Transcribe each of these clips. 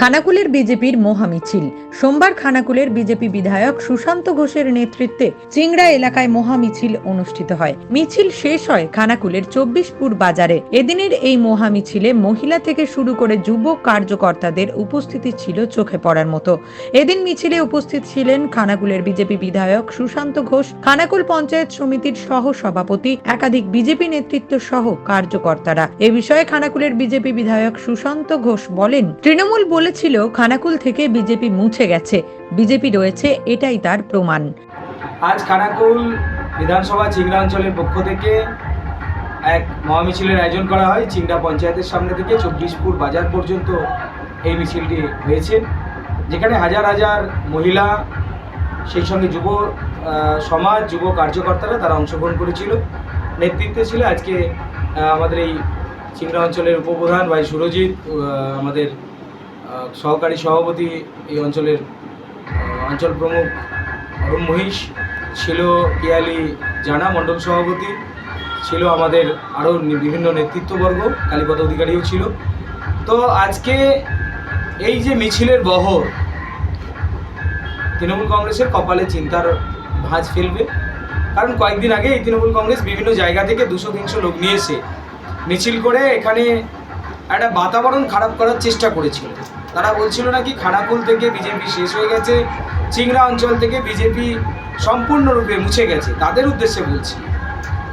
খানাকুলের বিজেপির মহামিছিল। সোমবার খানাকুলের বিজেপি বিধায়ক সুশান্ত ঘোষের নেতৃত্বে চিংড়া এলাকায় মহামিছিল অনুষ্ঠিত হয়। মিছিল শেষ হয় খানাকুলের চব্বিশপুর বাজারে। এদিনের এই মহামিছিলে মহিলা থেকে শুরু করে যুব কার্যকর্তাদের উপস্থিতি ছিল চোখে পড়ার মতো। এদিন মিছিলে উপস্থিত ছিলেন খানাকুলের বিজেপি বিধায়ক সুশান্ত ঘোষ, খানাকুল পঞ্চায়েত সমিতির সহ সভাপতি একাধিক বিজেপি নেতৃত্ব সহ কার্যকর্তারা। এ বিষয়ে খানাকুলের বিজেপি বিধায়ক সুশান্ত ঘোষ বলেন, তৃণমূল বলেছিল, খানাকুল থেকে বিজেপি মুছে গেছে। বিজেপি রয়েছে, এটাই তার প্রমাণ। আজ খানাকুল বিধানসভা চিংড়া অঞ্চলের পক্ষ থেকে এক মহামিছিলের আয়োজন করা হয়। চিংড়া পঞ্চায়েতের সামনে থেকে চব্বিশপুর বাজার পর্যন্ত এই মিছিলটি হয়েছে, যেখানে হাজার হাজার মহিলা, সেই সঙ্গে যুব সমাজ, যুব কার্যকর্তারা তারা অংশগ্রহণ করেছিল। নেতৃত্বে ছিল আজকে আমাদের এই চিংড়া অঞ্চলের উপপ্রধান ভাই সুরজিৎ আমাদের সহকারী সভাপতি এই অঞ্চলের অঞ্চল প্রমুখ অরুণ মহিষ, ছিল পিয়ালি জানা মণ্ডল সভাপতি, ছিল আমাদের আরও বিভিন্ন নেতৃত্ববর্গ, কালীপদ অধিকারীও ছিল। তো আজকে এই যে মিছিলের বহর, তৃণমূল কংগ্রেসের কপালে চিন্তার ভাঁজ ফেলবে। কারণ কয়েকদিন আগে এই তৃণমূল কংগ্রেস বিভিন্ন জায়গা থেকে দুশো, তিনশো লোক নিয়ে এসে মিছিল করে এখানে একটা বাতাবরণ খারাপ করার চেষ্টা করেছিল। তারা বলছিল নাকি খানাকুল থেকে বিজেপি শেষ হয়ে গেছে, চিংড়া অঞ্চল থেকে বিজেপি সম্পূর্ণরূপে মুছে গেছে। তাদের উদ্দেশ্যে বলছি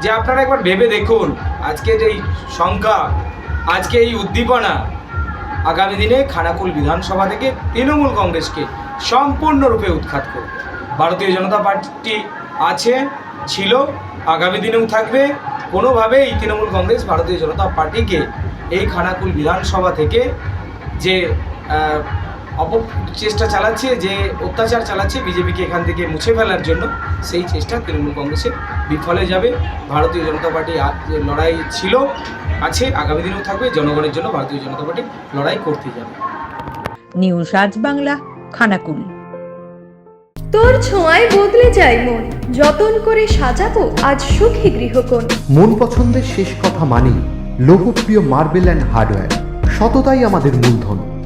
যে আপনারা একবার ভেবে দেখুন, আজকে এই সংখ্যা আজকে এই উদ্দীপনা, আগামী দিনে খানাকুল বিধানসভা থেকে তৃণমূল কংগ্রেসকে সম্পূর্ণরূপে উৎখাত করবে। ভারতীয় জনতা পার্টি আছে, ছিল, আগামী দিনেও থাকবে। কোনোভাবেই তৃণমূল কংগ্রেস ভারতীয় জনতা পার্টিকে এই খানাকুল বিধানসভা থেকে যে আহ, অপচেষ্টা চালাচ্ছে যে অত্যাচার চালাচ্ছে বিজেপিকে এখান থেকে মুছে ফেলার জন্য সেই চেষ্টা তৃণমূল কংগ্রেসের বিফলে যাবে। ভারতীয় জনতা পার্টি লড়াই ছিল আছে আগামী দিনেও থাকবে জনগণের জন্য ভারতীয় জনতা পার্টি লড়াই করতে যাবে। নিউজ আজ বাংলা খানাকুল। তোর ছোঁয়ায় বদলে যায় মন যতন করে সাজাবো আজ সুখী গৃহকোণ। মন পছন্দের শেষ কথা Mani Lokpriya marble and hardware সততাই আমাদের মূলধন।